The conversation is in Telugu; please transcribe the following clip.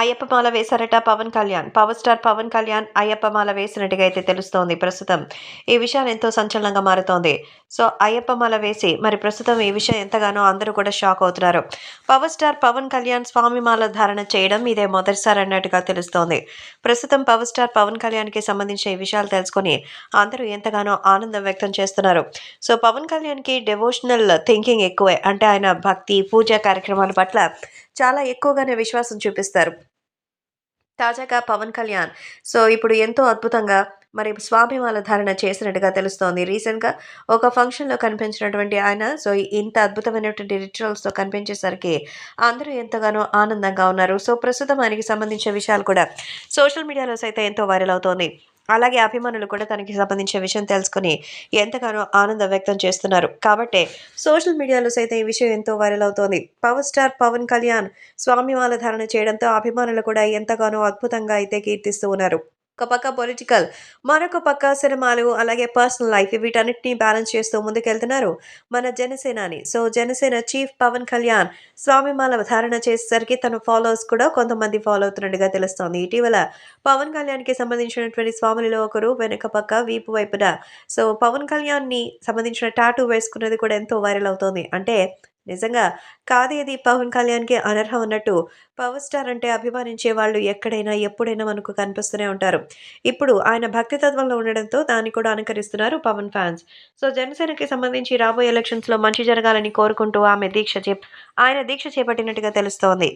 అయ్యప్ప మాల వేశారట పవన్ కళ్యాణ్. పవర్ స్టార్ పవన్ కళ్యాణ్ అయ్యప్ప మాల వేసినట్టుగా అయితే తెలుస్తోంది ప్రస్తుతం. ఈ విషయం ఎంతో సంచలనంగా మారుతోంది. సో అయ్యప్ప మాల వేసి మరి ప్రస్తుతం ఈ విషయం ఎంతగానో అందరూ కూడా షాక్ అవుతున్నారు. పవర్ స్టార్ పవన్ కళ్యాణ్ స్వామి మాల ధారణ చేయడం ఇదే మొదటిసారి అన్నట్టుగా తెలుస్తోంది. ప్రస్తుతం పవర్ స్టార్ పవన్ కళ్యాణ్కి సంబంధించిన ఈ విషయాలు తెలుసుకొని అందరూ ఎంతగానో ఆనందం వ్యక్తం చేస్తున్నారు. సో పవన్ కళ్యాణ్కి డెవోషనల్ థింకింగ్ ఎక్కువే. అంటే ఆయన భక్తి పూజా కార్యక్రమాల పట్ల చాలా ఎక్కువగానే విశ్వాసం చూపిస్తారు. తాజాగా పవన్ కళ్యాణ్. సో ఇప్పుడు ఎంతో అద్భుతంగా మరి స్వాభిమాల ధారణ చేసినట్టుగా తెలుస్తోంది. రీసెంట్గా ఒక ఫంక్షన్లో కనిపించినటువంటి ఆయన సో ఇంత అద్భుతమైనటువంటి రిచువల్స్తో కనిపించేసరికి అందరూ ఎంతగానో ఆనందంగా ఉన్నారు. సో ప్రస్తుతం ఆయనకి సంబంధించిన విషయాలు కూడా సోషల్ మీడియాలో సైతం ఎంతో వైరల్ అవుతోంది. అలాగే అభిమానులు కూడా తనకి సంబంధించిన విషయం తెలుసుకుని ఎంతగానో ఆనందం వ్యక్తం చేస్తున్నారు. కాబట్టే సోషల్ మీడియాలో సైతం ఈ విషయం ఎంతో వైరల్ అవుతోంది. పవర్ స్టార్ పవన్ కళ్యాణ్ స్వామివాల ధారణ చేయడంతో అభిమానులు కూడా ఎంతగానో అద్భుతంగా అయితే కీర్తిస్తూ ఉన్నారు. ఒక పక్క పొలిటికల్ మరొక పక్క సినిమాలు అలాగే పర్సనల్ లైఫ్ వీటన్నిటిని బ్యాలెన్స్ చేస్తూ ముందుకెళ్తున్నారు మన జనసేనాని. సో జనసేన చీఫ్ పవన్ కళ్యాణ్ స్వామిమాల ధారణ చేసేసరికి తన ఫాలోవర్స్ కూడా కొంతమంది ఫాలో అవుతున్నట్టుగా తెలుస్తోంది. ఇటీవల పవన్ కళ్యాణ్కి సంబంధించినటువంటి స్వాములలో ఒకరు వెనుక పక్క వీపు వైపున. సో పవన్ కళ్యాణ్ని సంబంధించిన టాటూ వేసుకున్నది కూడా ఎంతో వైరల్ అవుతోంది. అంటే నిజంగా కాదేది పవన్ కళ్యాణ్కి అనర్హం అన్నట్టు పవర్ స్టార్ అంటే అభిమానించే వాళ్ళు ఎక్కడైనా ఎప్పుడైనా మనకు కనిపిస్తూనే ఉంటారు. ఇప్పుడు ఆయన భక్తితత్వంలో ఉండడంతో దాన్ని కూడా అనుకరిస్తున్నారు పవన్ ఫ్యాన్స్. సో జనసేనకి సంబంధించి రాబోయే ఎలక్షన్స్లో మంచి జరగాలని కోరుకుంటూ ఆమె దీక్ష చే ఆయన దీక్ష చేపట్టినట్టుగా తెలుస్తోంది.